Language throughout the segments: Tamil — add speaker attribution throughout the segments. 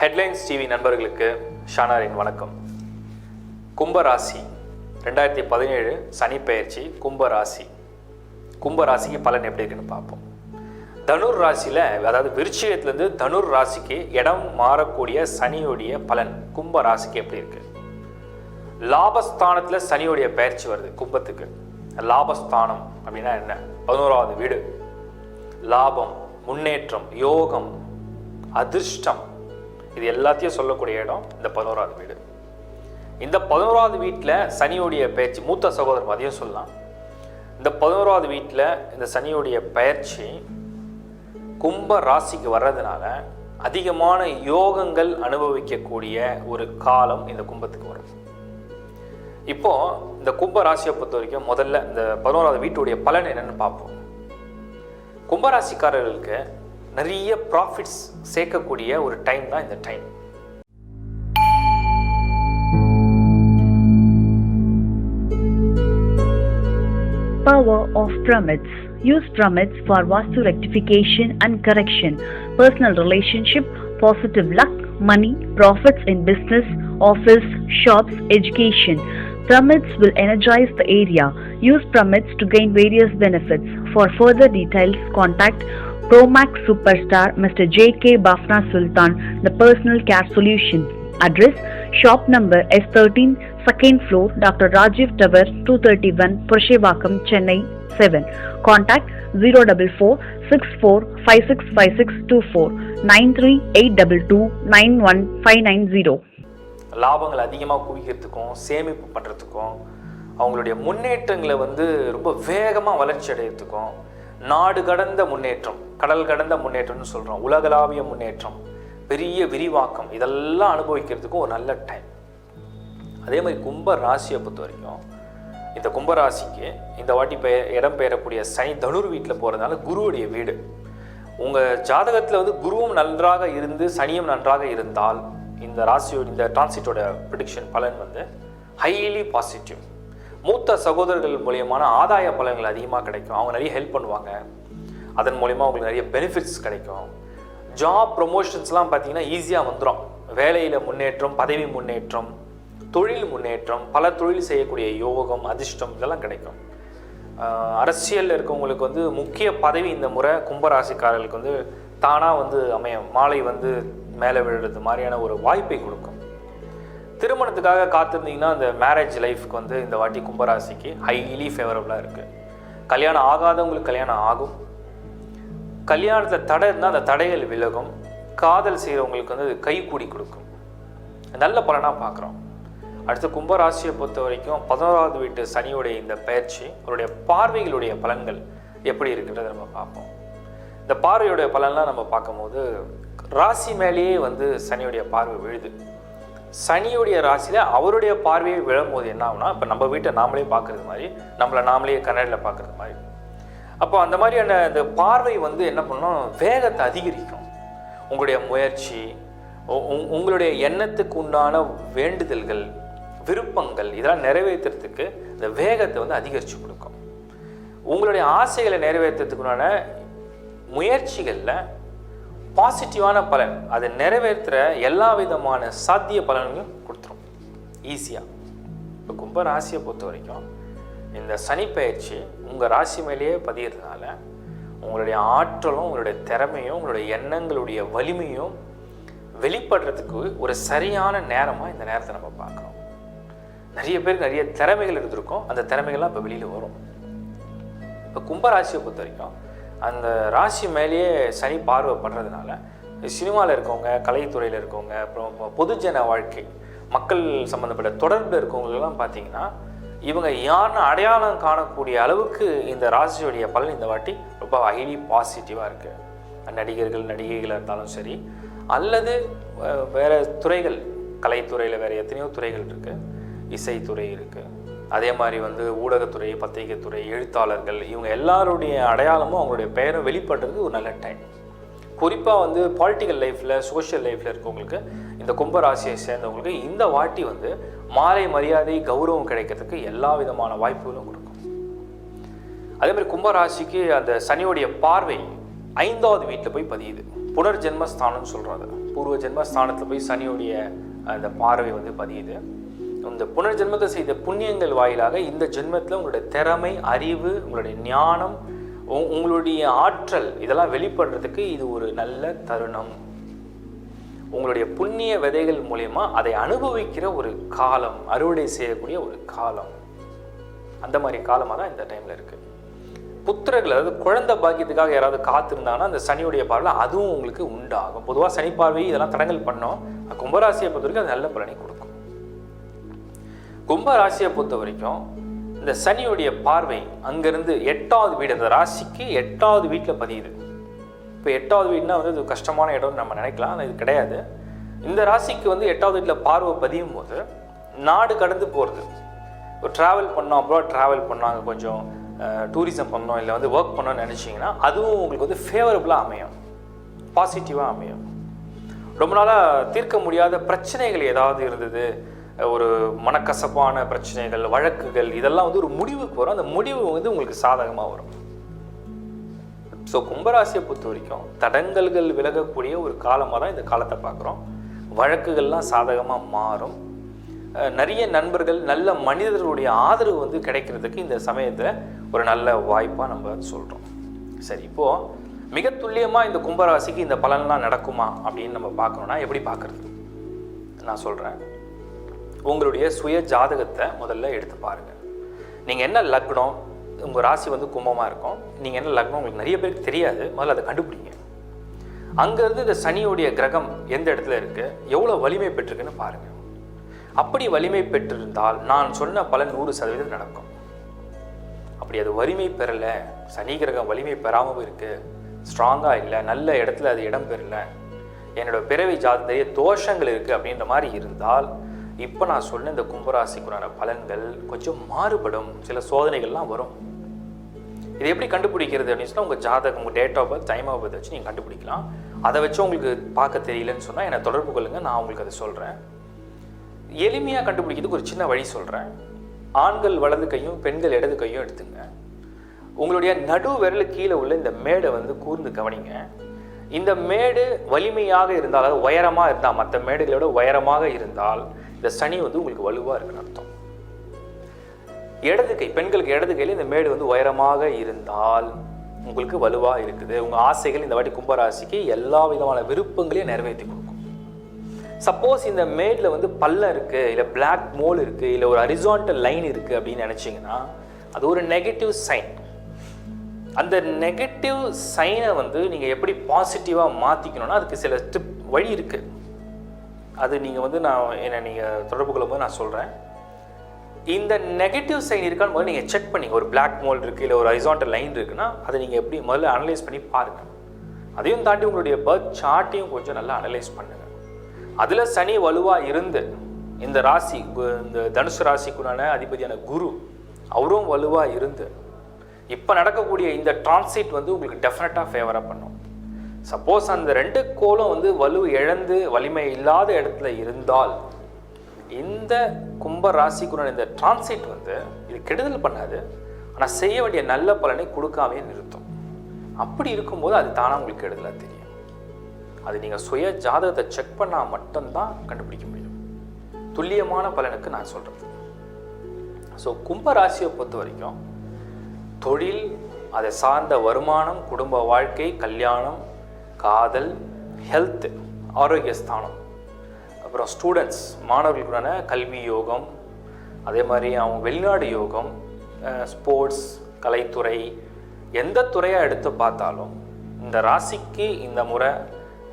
Speaker 1: ஹெட்லைன்ஸ் டிவி நண்பர்களுக்கு ஷானாரின் வணக்கம். கும்பராசி. ரெண்டாயிரத்தி பதினேழு சனி பயிற்சி கும்பராசி. கும்பராசிக்கு பலன் எப்படி இருக்குன்னு பார்ப்போம். தனுர் ராசியில் அதாவது விருச்சிகத்துலேருந்து தனுர் ராசிக்கு இடம் மாறக்கூடிய சனியுடைய பலன் கும்ப ராசிக்கு எப்படி இருக்கு? லாபஸ்தானத்தில் சனியுடைய பயிற்சி வருது கும்பத்துக்கு. லாபஸ்தானம் அப்படின்னா என்ன? பதினோராவது வீடு. லாபம் முன்னேற்றம் யோகம் அதிர்ஷ்டம். இது எல்லாத்தையும் சொல்லக்கூடிய இடம் இந்த பதினோராவது வீடு. இந்த பதினோராவது வீட்டில் சனியுடைய பயிற்சி மூத்த சகோதரர் அதையும் சொல்லலாம். இந்த பதினோராவது வீட்டில் இந்த சனியுடைய பயிற்சி கும்ப ராசிக்கு வர்றதுனால அதிகமான யோகங்கள் அனுபவிக்கக்கூடிய ஒரு காலம் இந்த கும்பத்துக்கு வரும். இப்போ இந்த கும்ப ராசியை பொறுத்த வரைக்கும் முதல்ல இந்த பதினோராவது வீட்டுடைய பலன் என்னன்னு பார்ப்போம். கும்பராசிக்காரர்களுக்கு நிறைய ப்ராஃபிட்ஸ் சேர்க்கக்கூடிய ஒரு டைம் தான் இந்த time
Speaker 2: Power of pyramids. Use pyramids for vastu rectification and correction, personal relationship, positive luck, money, profits in business, office, shops, education. Pyramids will energize the area. Use pyramids to gain various benefits. For further details, contact Promax Superstar Mr. J.K. Bafna Sultan, the personal care solution. Address Shop number S13, second floor, Dr. Rajiv Tower, 231, Purushevakam, Chennai 7. Contact 044 64 565624 93822 91590.
Speaker 1: லாபங்கள் அதிகமாக குவிக்கிறதுக்கும் சேமிப்பு பண்ணுறதுக்கும் அவங்களுடைய முன்னேற்றங்களை வந்து ரொம்ப வேகமாக வளர்ச்சி அடையிறதுக்கும் நாடு கடந்த முன்னேற்றம் கடல் கடந்த முன்னேற்றம்னு சொல்கிறோம் உலகளாவிய முன்னேற்றம் பெரிய விரிவாக்கம் இதெல்லாம் அனுபவிக்கிறதுக்கும் ஒரு நல்ல டைம் அதே மாதிரி கும்ப ராசியை பொறுத்த வரைக்கும் இந்த கும்பராசிக்கு இந்த வாட்டி பெயர் இடம் பெயரக்கூடிய சனி தனுர் வீட்டில் போகிறதுனால குருவுடைய வீடு. உங்கள் ஜாதகத்தில் வந்து குருவும் நன்றாக இருந்து சனியும் நன்றாக இருந்தால் இந்த ராசியோட இந்த டிரான்சிட்டோட ப்ரிடிக்ஷன் பலன் வந்து ஹைலி பாசிட்டிவ் மூத்த சகோதரர்கள் மூலியமான ஆதாய பலன்கள் அதிகமாக கிடைக்கும். அவங்க நிறைய ஹெல்ப் பண்ணுவாங்க. அதன் மூலிமா அவங்களுக்கு நிறைய பெனிஃபிட்ஸ் கிடைக்கும். ஜாப் ப்ரொமோஷன்ஸ்லாம் பார்த்தீங்கன்னா ஈஸியாக வந்துடும் வேலையில் முன்னேற்றம் பதவி முன்னேற்றம் தொழில் முன்னேற்றம் பல தொழில் செய்யக்கூடிய யோகம் அதிர்ஷ்டம் இதெல்லாம் கிடைக்கும். அரசியலில் இருக்கவங்களுக்கு வந்து முக்கிய பதவி இந்த முறை கும்பராசிக்காரர்களுக்கு வந்து தானாக வந்து அமையும். மாலை வந்து மேலே விழுறது மாதிரியான ஒரு வாய்ப்பை கொடுக்கும். திருமணத்துக்காக காத்திருந்தீங்கன்னா அந்த மேரேஜ் லைஃப்க்கு வந்து இந்த வாட்டி கும்பராசிக்கு ஹைலி ஃபேவரபுளாக இருக்குது கல்யாணம் ஆகாதவங்களுக்கு கல்யாணம் ஆகும். கல்யாணத்தில் தடை இருந்தால் அந்த தடைகள் விலகும். காதல் செய்கிறவங்களுக்கு வந்து அது கைகூடி கொடுக்கும். நல்ல பலனாக பார்க்குறோம் அடுத்து கும்பராசியை பொறுத்த வரைக்கும் பதினோராவது வீட்டு சனியுடைய இந்த பயிற்சி அவருடைய பார்வைகளுடைய பலன்கள் எப்படி இருக்குன்றதை நம்ம பார்ப்போம். இந்த பார்வையுடைய பலன்லாம் நம்ம பார்க்கும்போது ராசி மேலேயே வந்து சனியுடைய பார்வை விழுது. சனியுடைய ராசியில் அவருடைய பார்வையை விழும்போது என்ன ஆகுனா இப்போ நம்ம வீட்டை நாமளே பார்க்குறது மாதிரி நம்மளை நாமளே கண்ணடியில் பார்க்குறது மாதிரி. அப்போ அந்த மாதிரியான இந்த பார்வை வந்து என்ன பண்ணணும் வேகத்தை அதிகரிக்கும். உங்களுடைய முயற்சி உங்களுடைய எண்ணத்துக்கு உண்டான வேண்டுதல்கள் விருப்பங்கள் இதெல்லாம் நிறைவேற்றுறதுக்கு இந்த வேகத்தை வந்து அதிகரித்து கொடுக்கும். உங்களுடைய ஆசைகளை நிறைவேற்றுறதுக்குண்டான முயற்சிகளில் பாசிட்டிவான பலன். அதை நிறைவேற்றுற எல்லா விதமான சாத்திய பலன்களையும் கொடுத்துரும். ஈஸியாக இப்போ கும்ப ராசியை பொறுத்த வரைக்கும் இந்த சனி பயிற்சி உங்கள் ராசி மேலேயே பதியறதுனால உங்களுடைய ஆற்றலும் உங்களுடைய திறமையும் உங்களுடைய எண்ணங்களுடைய வலிமையும் வெளிப்படுறதுக்கு ஒரு சரியான நேரமாக இந்த நேரத்தை நம்ம பார்க்குறோம் நிறைய பேர் நிறைய திறமைகள் இருந்திருக்கும். அந்த திறமைகள்லாம் இப்போ வெளியில் வரும். இப்போ கும்பராசியை பொறுத்த வரைக்கும் அந்த ராசி மேலேயே சனி பார்வைப்படுறதுனால சினிமாவில் இருக்கவங்க கலைத்துறையில் இருக்கவங்க அப்புறம் பொதுஜன வாழ்க்கை மக்கள் சம்மந்தப்பட்ட தொடர்பில் இருக்கவங்களெல்லாம் பார்த்தீங்கன்னா இவங்க யாருன்னு அடையாளம் காணக்கூடிய அளவுக்கு இந்த ராசியுடைய பலன் இந்த வாட்டி ரொம்ப ஹைலி பாசிட்டிவாக இருக்குது நடிகர்கள் நடிகைகளாக இருந்தாலும் சரி அல்லது வேறு துறைகள் கலைத்துறையில் வேறு எத்தனையோ துறைகள் இருக்குது இசைத்துறை இருக்குது அதே மாதிரி வந்து ஊடகத்துறை பத்திரிகைத்துறை எழுத்தாளர்கள் இவங்க எல்லாருடைய அடையாளமும் அவங்களுடைய பெயரும் வெளிப்படுறதுக்கு ஒரு நல்ல டைம் குறிப்பாக வந்து பாலிட்டிக்கல் லைஃப்பில் சோஷியல் லைஃப்பில் இருக்கவங்களுக்கு இந்த கும்பராசியை சேர்ந்தவங்களுக்கு இந்த வாட்டி வந்து மாலை மரியாதை கௌரவம் கிடைக்கிறதுக்கு எல்லா விதமான வாய்ப்புகளும் கொடுக்கும். அதே மாதிரி கும்பராசிக்கு அந்த சனியோடைய பார்வை ஐந்தாவது வீட்டில் போய் பதியுது. புனர்ஜென்மஸ்தானம்னு சொல்கிறாங்க பூர்வ ஜென்மஸ்தானத்தில் போய் சனியுடைய அந்த பார்வை வந்து பதியுது. இந்த புனர்ஜென்மத்தை செய்த புண்ணியங்கள் வாயிலாக இந்த ஜென்மத்தில் உங்களுடைய திறமை அறிவு உங்களுடைய ஞானம் உங்களுடைய ஆற்றல் இதெல்லாம் வெளிப்படுறதுக்கு இது ஒரு நல்ல தருணம். உங்களுடைய புண்ணிய விதைகள் மூலயமா அதை அனுபவிக்கிற ஒரு காலம் அறுவடை செய்யக்கூடிய ஒரு காலம். அந்த மாதிரி காலமாக தான் இந்த டைமில் இருக்குது புத்திரர்கள் அதாவது குழந்தை பாக்கியத்துக்காக யாராவது காத்திருந்தாங்கன்னா அந்த சனியுடைய பார்வை அதுவும் உங்களுக்கு உண்டாகும். பொதுவாக சனி பார்வை இதெல்லாம் தடங்கல் பண்ணோம். கும்பராசியை பொறுத்த வரைக்கும் அது நல்ல பலனை கொடுக்கும். கும்ப ராசியை பொறுத்த வரைக்கும் இந்த சனியுடைய பார்வை அங்கேருந்து எட்டாவது வீடு அந்த ராசிக்கு எட்டாவது வீட்டில் பதியுது. இப்போ எட்டாவது வீடுனா வந்து இது கஷ்டமான இடம்னு நம்ம நினைக்கலாம் ஆனால் இது கிடையாது. இந்த ராசிக்கு வந்து எட்டாவது வீட்டில் பார்வை பதியும் போது நாடு கடந்து போகிறது ஒரு ட்ராவல் பண்ணோம் அப்புறம் ட்ராவல் பண்ணோம் அங்கே கொஞ்சம் டூரிசம் பண்ணோம் இல்லை வந்து ஒர்க் பண்ணோம்னு நினச்சிங்கன்னா அதுவும் உங்களுக்கு வந்து ஃபேவரபுளாக அமையும். பாசிட்டிவாக அமையும். ரொம்ப நாளாக தீர்க்க முடியாத பிரச்சனைகள் ஏதாவது இருந்தது. ஒரு மனக்கசப்பான பிரச்சனைகள் வழக்குகள் இதெல்லாம் வந்து ஒரு முடிவுக்கு வரும். அந்த முடிவு வந்து உங்களுக்கு சாதகமாக வரும். ஸோ கும்பராசியை பொறுத்த வரைக்கும் தடங்கல்கள் விலகக்கூடிய ஒரு காலமாக தான் இந்த காலத்தை பார்க்குறோம். வழக்குகள்லாம் சாதகமாக மாறும். நிறைய நண்பர்கள் நல்ல மனிதர்களுடைய ஆதரவு வந்து கிடைக்கிறதுக்கு இந்த சமயத்தில் ஒரு நல்ல வாய்ப்பாக நம்ம சொல்கிறோம் சரி இப்போது மிக துல்லியமாக இந்த கும்பராசிக்கு இந்த பலன்லாம் நடக்குமா அப்படின்னு நம்ம பார்க்கணுன்னா எப்படி பார்க்குறது? நான் சொல்கிறேன் உங்களுடைய சுய ஜாதகத்தை முதல்ல எடுத்து பாருங்கள் நீங்கள் என்ன லக்னம்? உங்கள் ராசி வந்து கும்பமாக இருக்கும். நீங்கள் என்ன லக்னம்? உங்களுக்கு நிறைய பேருக்கு தெரியாது. முதல்ல அதை கண்டுபிடிங்க. அங்கேருந்து இந்த சனியுடைய கிரகம் எந்த இடத்துல இருக்குது எவ்வளோ வலிமை பெற்றிருக்குன்னு பாருங்கள் அப்படி வலிமை பெற்றிருந்தால் நான் சொன்ன பல நூறு சதவீதம் நடக்கும். அப்படி அது வலிமை பெறலை. சனி கிரகம் வலிமை பெறாமல் இருக்குது ஸ்ட்ராங்காக இல்லை. நல்ல இடத்துல அது இடம் பெறலை. என்னோட பிறவி ஜாதகத்திலேயே தோஷங்கள் இருக்குது அப்படின்ற மாதிரி இருந்தால் இப்போ நான் சொன்ன இந்த கும்பராசிக்குறான பலன்கள் கொஞ்சம் மாறுபடும். சில சோதனைகள்லாம் வரும். இது எப்படி கண்டுபிடிக்கிறது அப்படின்னு சொன்னால் உங்கள் ஜாதகம் உங்கள் date of birth time of birth வச்சு நீங்கள் கண்டுபிடிக்கலாம். அதை வச்சு உங்களுக்கு பார்க்க தெரியலன்னு சொன்னால் என்னை தொடர்பு கொள்ளுங்கள் நான் உங்களுக்கு அதை சொல்கிறேன் எளிமையாக கண்டுபிடிக்கிறதுக்கு ஒரு சின்ன வழி சொல்கிறேன் ஆண்கள் வலது கையும் பெண்கள் இடது கையும் எடுத்துங்க. உங்களுடைய நடு விரலு கீழே உள்ள இந்த மேடை வந்து கூர்ந்து கவனிங்க. இந்த மேடு வலிமையாக இருந்தால் அதாவது உயரமாக இருந்தால் மற்ற மேடுகளோட உயரமாக இருந்தால் இந்த சனி வந்து உங்களுக்கு வலுவாக இருக்குன்னு அர்த்தம். இடது கை பெண்களுக்கு இடது கையில் இந்த மேடு வந்து உயரமாக இருந்தால் உங்களுக்கு வலுவாக இருக்குது. உங்கள் ஆசைகள் இந்த வாட்டி கும்பராசிக்கு எல்லா விதமான விருப்பங்களையும் நிறைவேற்றி கொடுக்கும். சப்போஸ் இந்த மேடில் வந்து பல்ல இருக்குது இல்லை பிளாக் மோல் இருக்குது இல்லை ஒரு அரிசான்டல் லைன் இருக்குது அப்படின்னு நினச்சிங்கன்னா அது ஒரு நெகட்டிவ் சைன் அந்த நெகட்டிவ் சைனை வந்து நீங்கள் எப்படி பாசிட்டிவாக மாற்றிக்கணும்னா அதுக்கு சில ஸ்டெப் வழி இருக்குது அது நீங்கள் வந்து நான் என்னை நீங்கள் தொடர்பு கொள்ளும்போது நான் சொல்கிறேன் இந்த நெகட்டிவ் சைன் இருக்கான்னு முதல்ல நீங்கள் செக் பண்ணி ஒரு பிளாக் மோல் இருக்குது இல்லை ஒரு ஹைசான்டல் லைன் இருக்குன்னா அதை நீங்கள் எப்படி முதல்ல அனலைஸ் பண்ணி பாருங்கள் அதையும் தாண்டி உங்களுடைய பர்த் சார்ட்டையும் கொஞ்சம் நல்லா அனலைஸ் பண்ணுங்கள் அதில் சனி வலுவாக இருந்து இந்த ராசி இந்த தனுசு ராசிக்குண்டான அதிபதியான குரு அவரும் வலுவாக இருந்து இப்போ நடக்கக்கூடிய இந்த டிரான்சிட் வந்து உங்களுக்கு டெஃபினட்டாக ஃபேவராக பண்ணும். சப்போஸ் அந்த ரெண்டு கோலும் வந்து வலு இழந்து வலிமை இல்லாத இடத்துல இருந்தால் இந்த கும்ப ராசிக்குடன் இந்த டிரான்சிட் வந்து இது கெடுதல் பண்ணாது. ஆனால் செய்ய வேண்டிய நல்ல பலனை கொடுக்காமே நிறுத்தும். அப்படி இருக்கும்போது அது தானாக உங்களுக்கு கெடுதலாக தெரியும். அது நீங்கள் சுய ஜாதகத்தை செக் பண்ணால் மட்டும்தான் கண்டுபிடிக்க முடியும். துல்லியமான பலனுக்கு நான் சொல்கிறது ஸோ கும்ப ராசியை பொறுத்த வரைக்கும் தொழில் அதை சார்ந்த வருமானம் குடும்ப வாழ்க்கை கல்யாணம் காதல் ஹெல்த்து ஆரோக்கிய ஸ்தானம் அப்புறம் ஸ்டூடெண்ட்ஸ் மாணவர்களுக்கான கல்வி யோகம் அதே மாதிரி அவங்க வெளிநாடு யோகம் ஸ்போர்ட்ஸ் கலைத்துறை எந்த துறையாக எடுத்து பார்த்தாலும் இந்த ராசிக்கு இந்த முறை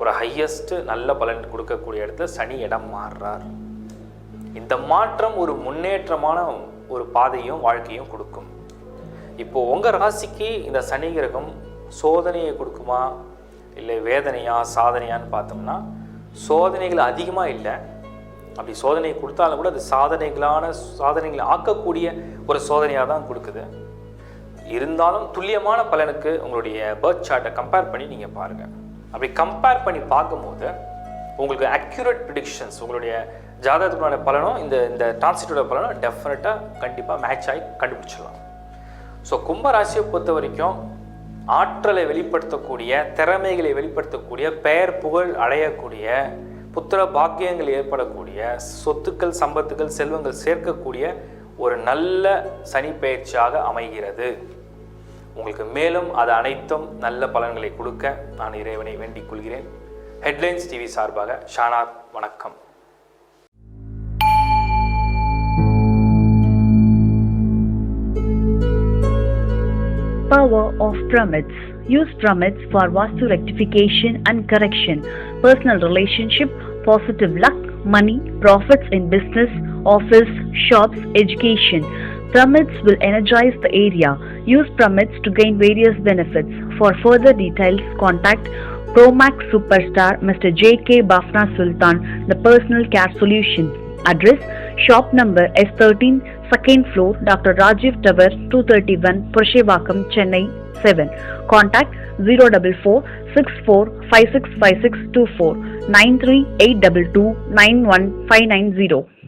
Speaker 1: ஒரு ஹையஸ்ட்டு நல்ல பலன் கொடுக்கக்கூடிய இடத்துல சனி இடம் மாறுறார். இந்த மாற்றம் ஒரு முன்னேற்றமான ஒரு பாதையும் வாழ்க்கையும் கொடுக்கும். இப்போ உங்கள் ராசிக்கு இந்த சனி கிரகம் சோதனையை கொடுக்குமா? இல்லை வேதனையா சாதனையான்னு பார்த்தோம்னா சோதனைகள் அதிகமாக இல்லை. அப்படி சோதனை கொடுத்தாலும் கூட அது சாதனைகளான சாதனைகளை ஆக்கக்கூடிய ஒரு சோதனையாக தான் கொடுக்குது. இருந்தாலும் துல்லியமான பலனுக்கு உங்களுடைய பர்த் சார்ட்டை கம்பேர் பண்ணி நீங்கள் பாருங்கள் அப்படி கம்பேர் பண்ணி பார்க்கும்போது உங்களுக்கு அக்யூரேட் ப்ரிடிக்ஷன்ஸ் உங்களுடைய ஜாதகத்துக்குள்ளான பலனும் இந்த இந்த டிரான்சிட்டோட பலனும் டெஃபினட்டாக கண்டிப்பாக மேட்ச் ஆகி கண்டுபிடிச்சிடலாம். ஸோ கும்பராசியை பொறுத்த வரைக்கும் ஆற்றலை வெளிப்படுத்தக்கூடிய திறமைகளை வெளிப்படுத்தக்கூடிய பெயர் புகழ் அடையக்கூடிய புத்திர பாக்கியங்கள் ஏற்படக்கூடிய சொத்துக்கள் சம்பத்துக்கள் செல்வங்கள் சேர்க்கக்கூடிய ஒரு நல்ல சனி பயிற்சியாக அமைகிறது. உங்களுக்கு மேலும் அது அனைத்தும் நல்ல பலன்களை கொடுக்க நான் இறைவனை வேண்டிக் கொள்கிறேன். ஹெட்லைன்ஸ் டிவி சார்பாக ஷானாத் வணக்கம்.
Speaker 2: Power of pyramids. Use pyramids for vastu rectification and correction, personal relationship, positive luck, money, profits in business, office, shops, education. Pyramids will energize the area. Use pyramids to gain various benefits. For further details, contact Promax Superstar Mr. J.K. Bafna Sultan, the personal care solution. Address Shop number S13, second floor, Dr. Rajiv Tower, 231, Purushevakam, Chennai 7. Contact 044 64 565624 93822 91590.